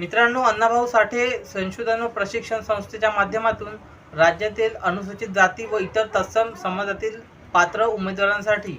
मित्रांनो अण्णाभाऊ साठे संशोधन व प्रशिक्षण संस्थेच्या माध्यमातून राज्यातील अनुसूचित जाती व इतर तत्सम समाजातील पात्र उमेदवारांसाठी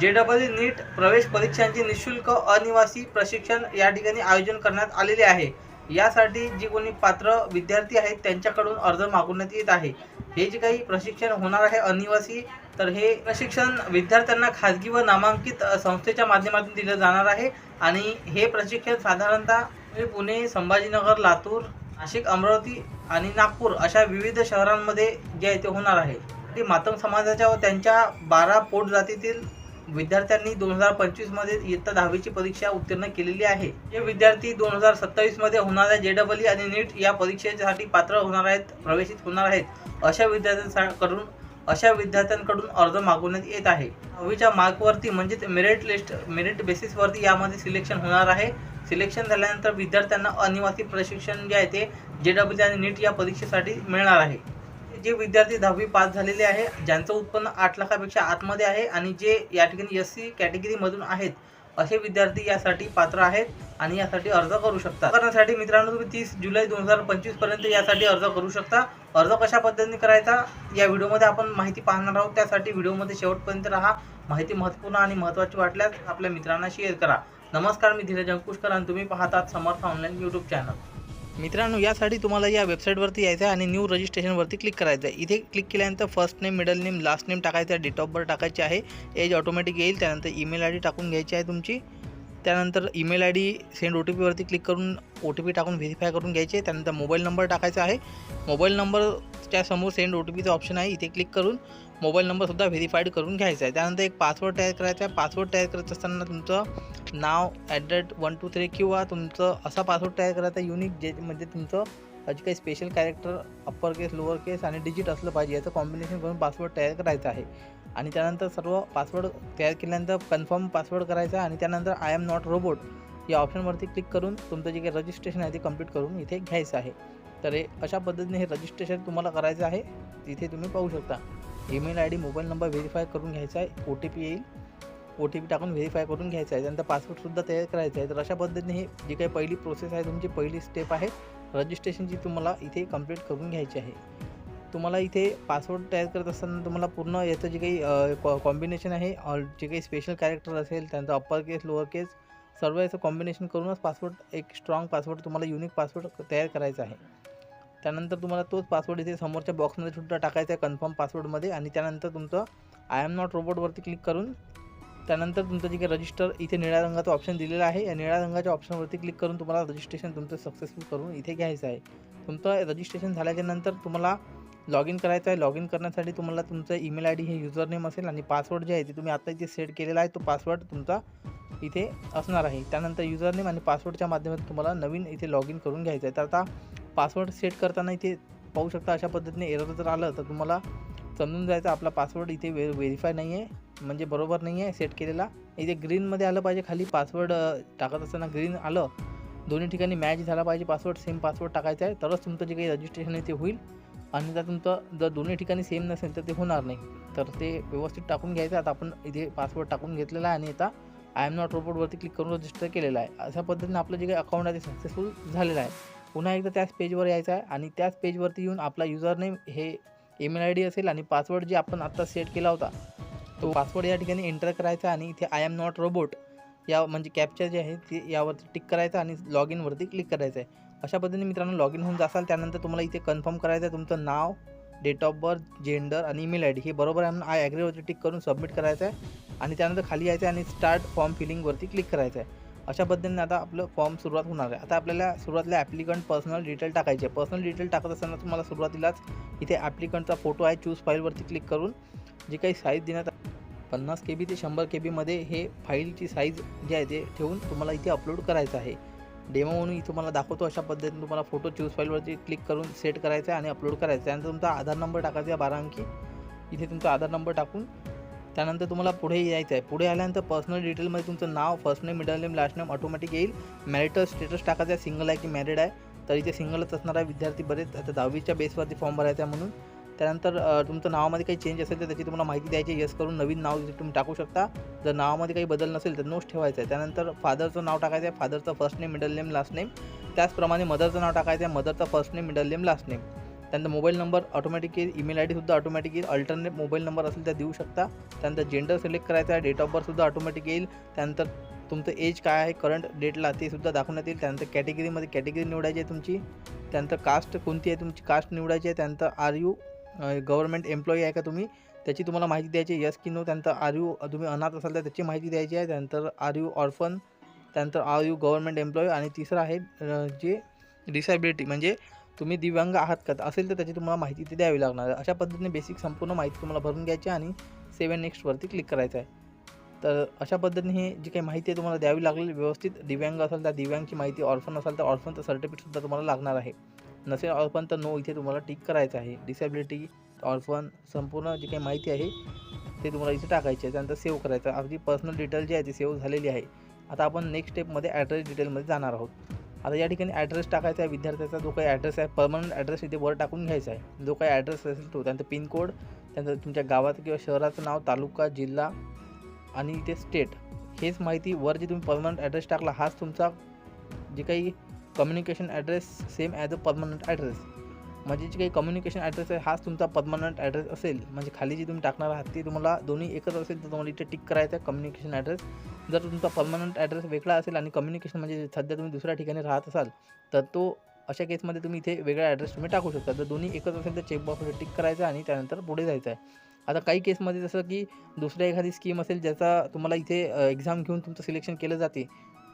जे डबल नीट प्रवेश परीक्षांचे निशुल्क अनिवासी प्रशिक्षण या ठिकाणी आयोजन करण्यात आलेले आहे. यासाठी जे कोणी पात्र विद्यार्थी आहेत त्यांच्याकडून अर्ज मागवण्यात येत आहे. हे जे काही प्रशिक्षण होणार आहे अनिवासी तर हे प्रशिक्षण विद्यार्थ्यांना खाजगी व नामांकित संस्थेच्या माध्यमातून दिलं जाणार आहे. आणि हे प्रशिक्षण साधारणतः हे पुणे संभाजीनगर लातूर नाशिक अमरावती आणि नागपूर अशा विविध शहरांमध्ये जे आहे ते होणार आहे. ते मातंग समाजाच्या व त्यांच्या बारा पोट जातीतील विद्यार्थ्यांनी दोन हजार पंचवीसमध्ये इयत्ता दहावीची परीक्षा उत्तीर्ण केलेली आहे. हे विद्यार्थी दोन हजार सत्तावीसमध्ये होणाऱ्या जे डबल आणि नीट या परीक्षेसाठी पात्र होणार आहेत प्रवेशित होणार आहेत अशा विद्यार्थ्यांकडून अशा विद्यार्थ्यांकडून अर्ज मागवण्यात येत आहे. दहावीच्या मार्कवरती म्हणजेच मेरिट लिस्ट मेरिट बेसिसवरती यामध्ये सिलेक्शन होणार आहे. सिलेक्शन झाल्यानंतर विद्यार्थ्यांना अनिवासी प्रशिक्षण जे आहे ते जे डब्ल्यू आणि नीट या परीक्षेसाठी मिळणार आहे. जे विद्यार्थी दहावी पास झालेले आहे ज्यांचं उत्पन्न आठ लाखापेक्षा आतमध्ये आहे आणि जे या ठिकाणी एस सी कॅटेगरीमधून आहेत असे विद्यार्थी यासाठी पात्र आहेत आणि यासाठी अर्ज करू शकता करण्यासाठी मित्रांनो तुम्ही तीस जुलै दोन हजार पंचवीसपर्यंत यासाठी अर्ज करू शकता. अर्ज कशा पद्धतीने करायचा या व्हिडिओमध्ये आपण माहिती पाहणार आहोत. त्यासाठी व्हिडिओमध्ये शेवटपर्यंत राहा. माहिती महत्त्वपूर्ण आणि महत्त्वाची वाटल्यास आपल्या मित्रांना शेअर करा. नमस्कार मी धीरज अंकुशकर आणि तुम्ही पाहतात समर्थ ऑनलाईन यूट्यूब चॅनल मित्रांनो यासाठी तुम्हाला या वेबसाईटवरती यायचं आहे आणि न्यू रजिस्ट्रेशनवरती क्लिक करायचं आहे इथे क्लिक केल्यानंतर first name middle name last name टाकायचं आहे. डेट ऑफ बर्थ टाकायची आहे. एज ऑटोमॅटिक येईल. त्यानंतर ईमेल आय डी टाकून घ्यायची आहे तुमची. त्यानंतर email I D send O T पीवरती click करून ओ टी पी टाकून व्हेरीफाय करून घ्यायचे त्यानंतर मोबाईल नंबर टाकायचा आहे. मोबाईल नंबरच्या समोर सेंड ओ टी पीचं ऑप्शन आहे. इथे क्लिक करून मोबाईल नंबरसुद्धा व्हेरीफाईड करून घ्यायचा आहे. त्यानंतर एक पासवर्ड तयार करायचा आहे. पासवर्ड तयार करत असताना तुमचं नाव at rate one two three किंवा तुमचं असा पासवर्ड तयार करायचा युनिक जे म्हणजे तुमचं जे काही special character upper case lower case आणि डिजिट असलं पाहिजे. याचं कॉम्बिनेशन करून पासवर्ड तयार करायचं आहे. आणि त्यानंतर सर्व पासवर्ड तयार केल्यानंतर कन्फर्म पासवर्ड करायचा आहे. आणि त्यानंतर आय एम नॉट रोबोट या ऑप्शनवरती क्लिक करून तुमचं जे काही रजिस्ट्रेशन आहे ते कंप्लीट करून इथे घ्यायचं आहे. तर हे अशा पद्धतीने हे रजिस्ट्रेशन तुम्हाला करायचं आहे. तिथे तुम्ही पाहू शकता. Email I D mobile number verify करून घ्यायचा आहे ओ टी पी येईल. ओ टी पी टाकून व्हेरीफाय करून घ्यायचा आहे. त्यानंतर पासवर्डसुद्धा तयार करायचा आहे. तर अशा पद्धतीने हे जी काही पहिली प्रोसेस आहे तुमची पहिली स्टेप आहे रजिस्ट्रेशनची तुम्हाला इथे कंप्लीट करून घ्यायची आहे. तुम्हाला इथे पासवर्ड तयार करत असताना तुम्हाला पूर्ण याचं जे काही कॉ कॉम्बिनेशन आहे जे काही स्पेशल कॅरेक्टर असेल त्यानंतर अप्पर केस लोअर केस सर्व याचं कॉम्बिनेशन करूनच पासवर्ड एक स्ट्रॉंग पासवर्ड तुम्हाला युनिक पासवर्ड तयार करायचा आहे. त्यानंतर तुम्हाला तोच पासवर्ड इथे समोरच्या बॉक्समध्ये सुद्धा टाकायचा आहे कन्फर्म पासवर्डमध्ये आणि त्यानंतर तुमचं आय एम नॉट रोबोटवरती क्लिक करून त्यानंतर तुमचं जे काही रजिस्टर इथे निळ्या रंगाचं ऑप्शन दिलेला आहे. या निळ्या रंगाच्या ऑप्शनवरती क्लिक करून तुम्हाला रजिस्ट्रेशन तुमचं सक्सेसफुल करून इथे घ्यायचं आहे. तुमचं रजिस्ट्रेशन झाल्याच्यानंतर तुम्हाला लॉग इन करायचं आहे. लॉग इन करण्यासाठी तुम्हाला तुमचं ईमेल आय डी हे युजर नेम असेल आणि पासवर्ड जे आहे ते तुम्ही आता इथे सेट केलेला आहे. तो पासवर्ड तुमचा इथे असणार आहे. त्यानंतर युजर नेम आणि पासवर्डच्या माध्यमातून तुम्हाला नवीन इथे लॉग इन करून घ्यायचं आहे. तर आता पासवर्ड सेट करताना इथे पाहू शकता अशा पद्धतीने एरर जर आलं तर तुम्हाला समजून जायचं आपला पासवर्ड इथे वे व्हेरीफाय नाही आहे म्हणजे बरोबर नाही आहे सेट केलेला. इथे ग्रीनमध्ये आलं पाहिजे खाली पासवर्ड टाकत असताना ग्रीन आलं दोन्ही ठिकाणी मॅच झाला पाहिजे पासवर्ड सेम पासवर्ड टाकायचा आहे तरच तुमचं जे काही रजिस्ट्रेशन आहे ते होईल. आणि जर तुमचं जर दोन्ही ठिकाणी सेम नसेल तर ते होणार नाही. तर ते व्यवस्थित टाकून घ्यायचं आता आपण इथे पासवर्ड टाकून घेतलेला आहे आणि आता आय एम नॉट रोबोटवरती क्लिक करून रजिस्टर केलेलं आहे. अशा पद्धतीने आपलं जे काही अकाउंट आहे ते सक्सेसफुल झालेलं आहे. पुन्हा एकदा त्याच पेजवर यायचं आहे आणि त्याच पेजवरती येऊन आपला युजरनेम हे ईमेल आय डी असेल आणि पासवर्ड जे आपण आत्ता सेट केला होता तो पासवर्ड या ठिकाणी एंटर करायचा आणि इथे आय एम नॉट रोबोट या म्हणजे कॅप्चर जे आहे ते यावरती टिक करायचं आणि लॉग इनवरती क्लिक करायचं आहे अशा पद्धतीने मित्रांनो लॉग इन होऊन जासाल त्यानंतर तुम्हाला इथे कन्फर्म करायचं आहे तुमचं नाव डेट ऑफ बर्थ जेंडर आणि ईमेल आय डी हे बरोबर आहे म्हणून आय ॲग्रीवरती टिक करून सबमिट करायचं आहे आणि त्यानंतर खाली यायचं आहे आणि स्टार्ट फॉर्म फिलिंगवरती क्लिक करायचं आहे अशा पद्धतीने आता आपलं फॉर्म सुरुवात होणार आहे. आता आपल्याला सुरुवातीला ॲप्लिकंट पर्सनल डिटेल टाकायचे पर्सनल डिटेल टाकत असताना तुम्हाला सुरुवातीलाच इथे ॲप्लिकंटचा फोटो आहे. चूज फाईलवरती क्लिक करून जी काही साईज देण्यात पन्नास के बी ते शंभर के बीमध्ये हे फाईलची साईज जी आहे ते ठेवून तुम्हाला इथे अपलोड करायचं आहे. डेमो म्हणून इथे तुम्हाला दाखवतो. अशा पद्धतीने तुम्हाला फोटो चूज फाईलवरती क्लिक करून सेट करायचा आहे आणि अपलोड करायचं आहे. त्यानंतर तुमचा आधार नंबर टाकायचा आहे बारा अंकी. इथे तुमचा आधार नंबर टाकून त्यानंतर तुम्हाला पुढे यायचं आहे. पुढे आल्यानंतर पर्सनल डिटेलमध्ये तुमचं नाव first name middle name last name automatic येईल. मॅरिटल स्टेटस टाकायचं आहे. सिंगल आहे की मॅरिड आहे. तर इथे सिंगलच असणार आहे. विद्यार्थी बरेच आता दहावीच्या बेसवरती फॉर्म भरायचा आहे म्हणून. त्यानंतर तुमचं नावामध्ये काही चेंज असेल तर त्याची तुम्हाला माहिती द्यायची यस करून नवीन नाव तुम्ही टाकू शकता. जर नावामध्ये काही बदल नसेल तर नोट्स ठेवायचं आहे त्यानंतर फादरचं नाव टाकायचं आहे. फादरचं first name middle name last name त्याचप्रमाणे मदरचं नाव टाकायचं आहे. मदरचं first name middle name last name त्यानंतर मोबाईल नंबर ऑटोमॅटिक येईल ईमेल आय डीसुद्धा ऑटोमॅटिक येईल. अल्टरनेट मोबाईल नंबर असेल तर देऊ शकता. त्यानंतर जेंडर सिलेक्ट करायचा आहे. डेट ऑफ बर्थसुद्धा ऑटोमॅटिक येईल. त्यानंतर तुमचं एज काय आहे करंट डेटला ते सुद्धा दाखवण्यात येईल. त्यानंतर कॅटेगरीमध्ये कॅटेगरी निवडायची आहे तुमची. त्यानंतर कास्ट कोणती आहे तुमची? कास्ट निवडायची आहे. त्यानंतर आर यू गव्हर्नमेंट एम्प्लॉई आहे का तुम्ही? त्याची तुम्हाला माहिती द्यायची आहे. यस की नो त्यानंतर आर यू तुम्ही अनाथ असाल तर त्याची माहिती द्यायची आहे. त्यानंतर आर यू ऑर्फन त्यानंतर आर यू गव्हर्नमेंट एम्प्लॉई आणि तिसरं आहे जे डिसॅबिलिटी म्हणजे तुम्ही दिव्यांग आहात का? असेल तर त्याची तुम्हाला माहिती ते द्यावी लागणार. अशा पद्धतीने बेसिक संपूर्ण माहिती तुम्हाला भरून घ्यायची आहे आणि सेवन नेक्स्टवरती क्लिक करायचं आहे. तर अशा पद्धतीने हे जी काही माहिती आहे तुम्हाला द्यावी लागेल व्यवस्थित दिव्यांग असेल तर दिव्यांगची माहिती ऑर्फन असेल तर ऑर्फनचं सर्टिफिकेटसुद्धा तुम्हाला लागणार आहे. नसेल ऑर्फन तर नो इथे तुम्हाला टिक करायचं आहे. डिसेबिलिटी ऑर्फन संपूर्ण जी काही माहिती आहे ते तुम्हाला इथे टाकायची आहे. त्यानंतर सेव्ह करायचं अगदी पर्सनल डिटेल जे आहे ती सेव्ह झालेली आहे. आता आपण नेक्स्ट स्टेपमध्ये ॲड्रेस डिटेलमध्ये जाणार आहोत. आता या ठिकाणी ॲड्रेस टाकायचा आहे विद्यार्थ्याचा. जो काही ॲड्रेस आहे परमनंट ॲड्रेस इथे वर टाकून घ्यायचा आहे. जो काही ॲड्रेस असेल तो त्यानंतर पिनकोड त्यानंतर तुमच्या गावाचं किंवा शहराचं नाव तालुका जिल्हा आणि इथे स्टेट हेच माहिती वर जे तुम्ही परमनंट ॲड्रेस टाकला हाच तुमचा जे काही communication address same as a permanent address म्हणजे जे काही कम्युनिकेशन ॲड्रेस आहे हाच तुमचा परमनंट ॲड्रेस असेल. म्हणजे खाली जी तुम्ही टाकणार आहात ती तुम्हाला दोन्ही एकच असेल तर तुम्हाला इथे टिक करायचं आहे कम्युनिकेशन ॲड्रेस जर तुमचा परमनंट ॲड्रेस वेगळा असेल आणि कम्युनिकेशन म्हणजे सध्या तुम्ही दुसऱ्या ठिकाणी राहत असाल तर तो अशा केसमध्ये तुम्ही इथे वेगळा ॲड्रेस तुम्ही टाकू शकता. जर दोन्ही एकच असेल तर चेकबॉक्सवर टिक करायचं आणि त्यानंतर पुढे जायचं आहे. आता काही केसमध्ये जसं की दुसऱ्या एखादी स्कीम असेल ज्याचा तुम्हाला इथे एक्झाम घेऊन तुमचं सिलेक्शन केलं जाते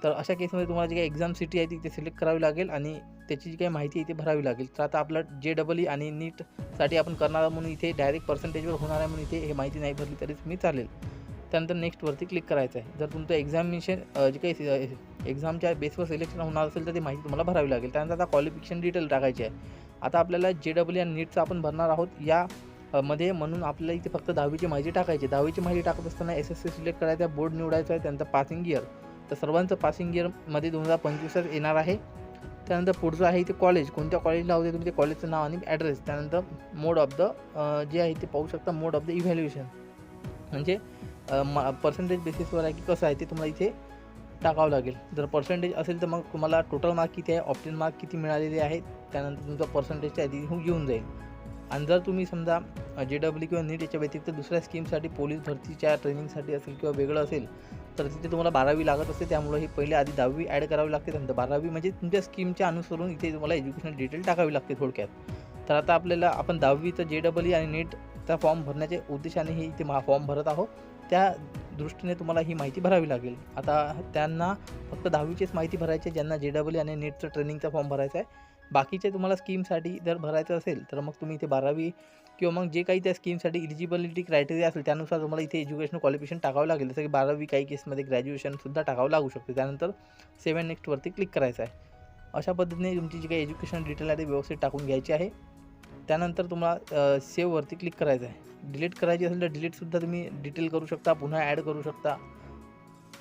तर अशा केसमध्ये तुम्हाला जी काही एक्झाम सिटी आहे ती ते सिलेक्ट करावी लागेल आणि त्याची जी काही माहिती आहे ती भरावी लागेल. तर आता आपलं जे डबल ई आणि नीटसाठी आपण करणार म्हणून इथे डायरेक्ट पर्सेंटेजवर होणार आहे म्हणून इथे हे माहिती नाही भरली तरी तुम्ही चालेल. त्यानंतर नेक्स्टवरती क्लिक करायचं आहे. जर तुमचं एक्झामिनेशन जे काही एक्झामच्या बेसवर सिलेक्शन होणार असेल तर ती माहिती तुम्हाला भरावी लागेल. त्यानंतर आता क्वालिफिकेशन डिटेल टाकायची आहे. आता आपल्याला जे डबल आणि नीटचं आपण भरणार आहोत या मध्ये म्हणून आपल्याला इथे फक्त दहावीची माहिती टाकायची दहावीची माहिती टाकत असताना एस एस सी सिलेक्ट करायचं आहे बोर्ड निवडायचं आहे त्यानंतर पासिंग इयर तर सर्वांचं पासिंग इयरमध्ये दोन हजार पंचवीसच येणार आहे. त्यानंतर पुढचं आहे ते कॉलेज कोणत्या कॉलेजला होते तुम्ही? ते कॉलेजचं नाव आणि ॲड्रेस त्यानंतर मोड ऑफ द जे आहे ते पाहू शकता. मोड ऑफ द इव्हॅल्युएशन म्हणजे पर्सेंटेज बेसिसवर आहे की कसं आहे ते तुम्हाला इथे टाकावं लागेल. जर पर्सेंटेज असेल तर मग तुम्हाला टोटल मार्क किती आहे? ऑप्टेन मार्क किती मिळालेले आहेत? त्यानंतर तुमचा पर्सेंटेजच्या आधी येऊन जाईल. आणि जर तुम्ही समजा जे डब्ल्यू किंवा नीट याच्या व्यतिरिक्त दुसऱ्या स्कीमसाठी पोलीस भरतीच्या ट्रेनिंगसाठी असेल किंवा वेगळं असेल तर तिथे तुम्हाला बारावी लागत असते. त्यामुळे ही पहिले आधी दहावी ॲड करावी लागते. त्यानंतर बारावी म्हणजे तुमच्या स्कीमच्या अनुसरून इथे तुम्हाला एज्युकेशनल डिटेल टाकावी लागते थोडक्यात. तर आता आपल्याला आपण दहावीचं जे डबल ई आणि नीटचा फॉर्म भरण्याच्या उद्देशाने ही इथे मा फॉर्म भरत आहोत. त्या दृष्टीने तुम्हाला ही माहिती भरावी लागेल. आता त्यांना फक्त दहावीचीच माहिती भरायची आहे. ज्यांना जे डबल ई आणि नीटचं ट्रेनिंगचा फॉर्म भरायचा आहे बाकीचे तुम्हाला स्कीमसाठी जर भरायचं असेल तर मग तुम्ही इथे बारावी किंवा मग जे काही त्या स्कीमसाठी इलिजिबिलिटी क्रायटेरिया असेल त्यानुसार तुम्हाला इथे एज्युकेशन क्वालिफिकेशन टाकावं लागेल. जसं की बारावी काही केसमध्ये ग्रॅज्युएशनसुद्धा टाकावं लागू शकते. त्यानंतर सेवन नेक्स्टवरती क्लिक करायचं आहे. अशा पद्धतीने तुमची जी काही एज्युकेशन डिटेल आहे ते व्यवस्थित टाकून घ्यायची आहे. त्यानंतर तुम्हाला सेववरती क्लिक करायचं आहे. डिलीट करायची असेल तर डिलीटसुद्धा तुम्ही डिटेल करू शकता पुन्हा ॲड करू शकता.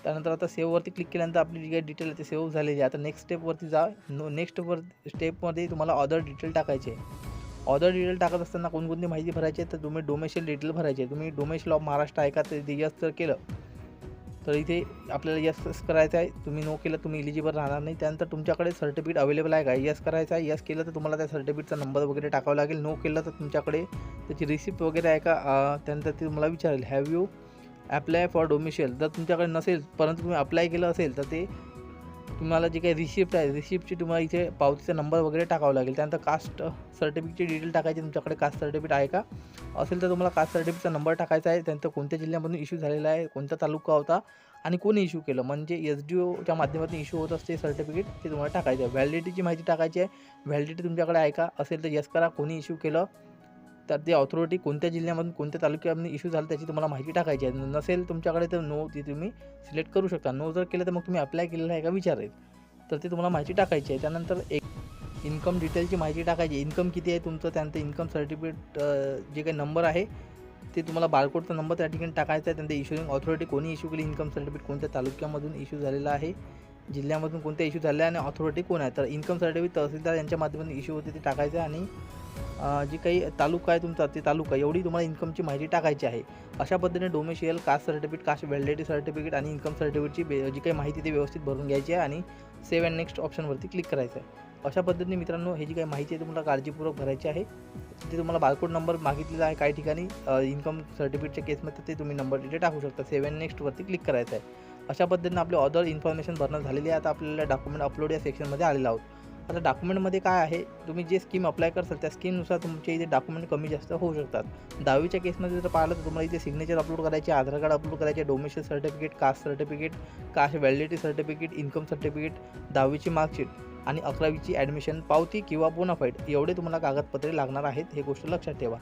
त्यानंतर आता सेववरती क्लिक केल्यानंतर आपली जी काही डिटेल आहे ते सेव्ह झालेली आहे. आता नेक्स्ट स्टेपवरती जा. नो नेक्स्ट वर स्टेपमध्ये तुम्हाला ऑदर डिटेल टाकायचे आहे. ऑदर डिटेल टाकत असताना कोणकोणती माहिती भरायची आहे? तर तुम्ही डोमेशियल डिटेल भरायची आहे. तुम्ही डोमेशियल ऑफ महाराष्ट्र आहे का? ते यस जर केलं तर इथे आपल्याला यस करायचं आहे. तुम्ही नो केलं तुम्ही इलिजिबल राहणार नाही. त्यानंतर तुमच्याकडे सर्टिफिकेट अवेलेबल आहे का? यस करायचं आहे. यस केलं तर तुम्हाला त्या सर्टिफिकेटचा नंबर वगैरे टाकावा लागेल. नो केलं तर तुमच्याकडे त्याची रिसिप्ट वगैरे आहे का? त्यानंतर ते तुम्हाला विचारेल. Have you apply for domicile जर तुमच्याकडे नसेल परंतु तुम्ही अप्लाय केलं असेल तर ते तुम्हाला जे काही रिसिप्ट आहे रिसिप्टची तुम्हाला इथे पावतीचा नंबर वगैरे टाकावा लागेल. त्यानंतर कास्ट सर्टिफिकेटची डिटेल टाकायची तुमच्याकडे. कास्ट सर्टिफिकेट आहे का? असेल तर तुम्हाला कास्ट सर्टिफिकेटचा नंबर टाकायचा आहे. त्यानंतर कोणत्या जिल्ह्यामधून इश्यू झालेला आहे कोणता तालुका होता आणि कोणी इश्यू केलं? म्हणजे एस डी ओच्या माध्यमातून इश्यू होत असते सर्टिफिकेट ते तुम्हाला टाकायचं आहे. व्हॅलिडिटीची माहिती टाकायची आहे. व्हॅलिडिटी तुमच्याकडे आहे का? असेल तर यस करा. कोणी इश्यू केलं तर ते ऑथॉरिटी कोणत्या जिल्ह्यामधून कोणत्या तालुक्यामधून इश्यू झाला त्याची तुम्हाला माहिती टाकायची आहे. नसेल तुमच्याकडे तर नो ती तुम्ही सिलेक्ट करू शकता. नो जर केलं तर मग तुम्ही अप्लाय केलेलं आहे का विचारेल तर ते तुम्हाला माहिती टाकायची आहे. त्यानंतर एक इन्कम डिटेलची माहिती टाकायची इन्कम किती आहे तुमचं? त्यानंतर इन्कम सर्टिफिकेट जे काही नंबर आहे ते तुम्हाला बारकोडचा नंबर त्या ठिकाणी टाकायचा आहे. त्यानंतर इश्युइंग ऑथॉरिटी कोणी इश्यू केली? इन्कम सर्टिफिकेट कोणत्या तालुक्यामधून इश्यू झालेला आहे? जिल्ह्यामधून कोणत्या इश्यू झाले? आणि ऑथॉरिटी कोण आहे? तर इन्कम सर्टिफिकेट तहसीलदार यांच्या माध्यमातून इश्यू होते ते टाकायचं आहे आणि जी काही तालुका आहे तुमचा ते तालुका एवढी तुम्हाला इन्कमची माहिती टाकायची आहे. अशा पद्धतीने domicile caste certificate caste validity certificate आणि इन्कम सर्टिफिकेटची जी काही माहिती ती व्यवस्थित भरून घ्यायची आहे आणि सेव्ह अँड नेक्स्ट ऑप्शनवरती क्लिक करायचं आहे. अशा पद्धतीने मित्रांनो ही जी काही माहिती आहे तुम्हाला काळजीपूर्वक भरायची आहे. तिथे तुम्हाला बारकोड नंबर मागितलेला आहे काही ठिकाणी इन्कम सर्टिफिकेटच्या केसमध्ये ते तुम्ही नंबर तिथे टाकू शकता. सेव्ह अँड नेक्स्टवरती क्लिक करायचं आहे. अशा पद्धतीने आपले ऑदर इन्फॉर्मेशन भरणं झालेली आहे. आता आपल्याला डॉक्युमेंट अपलोड या सेक्शनमध्ये आलेलं आहोत. आता डॉक्युमेंटमध्ये काय आहे? तुम्ही जे स्कीम अप्लाय करसाल त्या स्कीमनुसार तुमचे इथे डॉक्युमेंट कमी जास्त होऊ शकतात. दहावीच्या केसमध्ये जर पाहिलं तर तुम्हाला इथे सिग्नेचर अपलोड करायचे आधार कार्ड अपलोड करायचे domicile certificate caste certificate caste validity certificate income certificate दहावीची मार्कशीट आणि अकरावीची ॲडमिशन पावती किंवा बोनाफाईट एवढे तुम्हाला कागदपत्रे लागणार आहेत हे गोष्ट लक्षात ठेवा.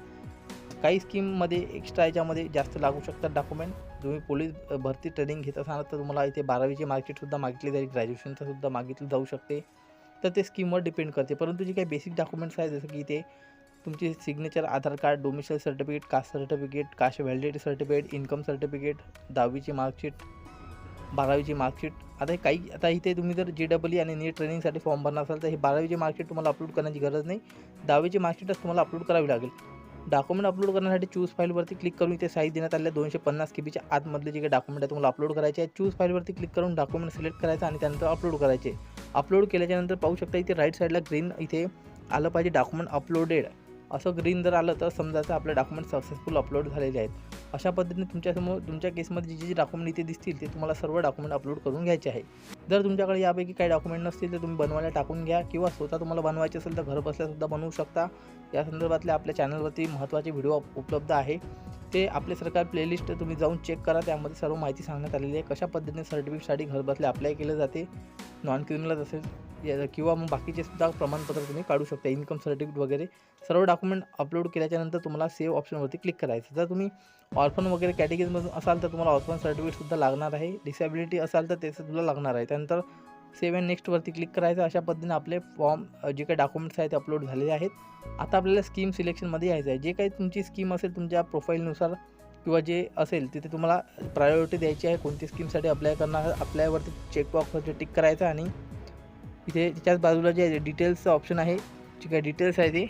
काही स्कीममध्ये एक्स्ट्रा याच्यामध्ये जास्त लागू शकतात डॉक्युमेंट तुम्ही पोलीस भरती ट्रेनिंग घेत असाल तर तुम्हाला इथे बारावीची मार्कशीटसुद्धा मागितली जाईल ग्रॅज्युएशनचंसुद्धा मागितली मागितलं जाऊ शकते. तर ते स्कीमवर डिपेंड करते. परंतु जे काही बेसिक डॉक्युमेंट्स आहेत जसं की ते तुमची signature Aadhaar card domicile certificate caste certificate caste validity certificate income certificate दहावीची मार्कशीट बारावीची मार्कशीट आता हे काही आता इथे तुम्ही जर जे डबल ई आणि नीट ट्रेनिंगसाठी फॉर्म भरणार असाल तर हे बारावीची मार्कशीट तुम्हाला अपलोड करण्याची गरज नाही. दहावीची मार्कशीटच तुम्हाला अपलोड करावी लागेल. डॉक्युमेंट अपलोड करण्यासाठी चूज फाईलवरती क्लिक करून इथे साईज देण्यात आलेल्या दोनशे पन्नास के बीच्या आतमधले जे काही डॉक्युमेंट आहे तुम्हाला अपलोड करायचे आहे. चूज फाईलवरती क्लिक करून डॉक्युमेंट सिलेक्ट करायचं आणि त्यानंतर अपलोड करायचे अपलोड केल्याच्यानंतर पाहू शकता इथे राईट साईडला ग्रीन इथे आलं पाहिजे डॉक्युमेंट अपलोडेड असं ग्रीन जर आलं तर समजायचं आपले डॉक्युमेंट सक्सेसफुल अपलोड झालेले आहेत. अशा पद्धतीने तुमच्यासमोर तुमच्या केसमध्ये जे जे डॉक्युमेंट इथे दिसतील ते तुम्हाला सर्व डॉक्युमेंट अपलोड करून घ्यायचे आहे. जर तुमच्याकडे यापैकी काही डॉक्युमेंट नसतील तर तुम्ही बनवायला टाकून घ्या किंवा स्वतः तुम्हाला बनवायचे असेल तर घर बसल्यासुद्धा बनवू शकता. या संदर्भातले आपल्या चॅनलवरती महत्त्वाचे व्हिडिओ उपलब्ध आहे. ते आपले सरकार प्लेलिस्ट तुम्ही जाऊन चेक करा. त्यामध्ये सर्व माहिती सांगण्यात आलेली आहे. कशा पद्धतीने सर्टिफिकेटसाठी घरबसल्या अप्लाय केलं जाते नॉन क्रिमिनल असेल या- किंवा मग बाकीचे सुद्धा प्रमाणपत्र तुम्ही काढू शकता. इन्कम सर्टिफिकेट वगैरे सर्व डॉक्युमेंट अपलोड केल्याच्यानंतर तुम्हाला सेव्ह ऑप्शनवरती क्लिक करायचं जर तुम्ही ऑर्फन वगैरे कॅटेगरीमधून असाल तर तुम्हाला ऑर्फन सर्टिफिकेटसुद्धा लागणार आहे. डिसेबिलिटी असाल तर ते सुद्धा लागणार आहे. त्यानंतर सेवन नेक्स्टवरती क्लिक करायचं. अशा पद्धतीने आपले फॉर्म जे काही डॉक्युमेंट्स आहेत ते अपलोड झालेले आहेत. आता आपल्याला स्कीम सिलेक्शनमध्ये यायचं आहे. जे काही तुमची स्कीम असेल तुमच्या प्रोफाईलनुसार किंवा जे असेल तिथे तुम्हाला प्रायोरिटी द्यायची आहे. कोणती स्कीमसाठी अप्लाय करणार अप्लायवरती चेकबॉक्सवरती टिक करायचं आणि इथे त्याच्याच बाजूला जे डिटेल्सचं ऑप्शन आहे. जे काही डिटेल्स आहे ते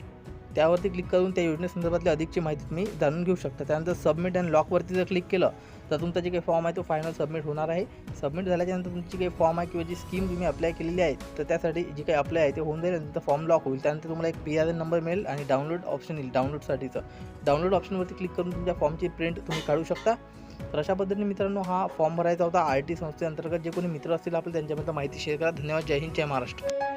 त्यावरती क्लिक करून त्या योजनेसंदर्भातली अधिकची माहिती तुम्ही जाणून घेऊ शकता. त्यानंतर सबमिट अँड लॉकवरती जर क्लिक केलं तर तुमचा जे काही फॉर्म आहे तो फायनल सबमिट होणार आहे. सबमिट झाल्याच्यानंतर तुमची काही फॉर्म आहे किंवा जी स्कीम तुम्ही अप्लाय केलेली आहे तर त्यासाठी जे काही अप्लाय आहे ते होऊन जाईल नंतर फॉर्म लॉक होईल. त्यानंतर तुम्हाला एक पी आर एन नंबर मिळेल आणि डाउनलोड ऑप्शन येईल डाउनलोडसाठीचं डाउनलोड ऑप्शनवरती क्लिक करून तुमच्या फॉर्मची प्रिंट तुम्ही काढू शकता. तर अशा पद्धतीने मित्रांनो हा फॉर्म भरायचा होता आर टी संस्थेअंतर्गत. जे कोणी मित्र असतील आपले त्यांच्याबद्दल माहिती शेअर करा. धन्यवाद. जय हिंद जय महाराष्ट्र.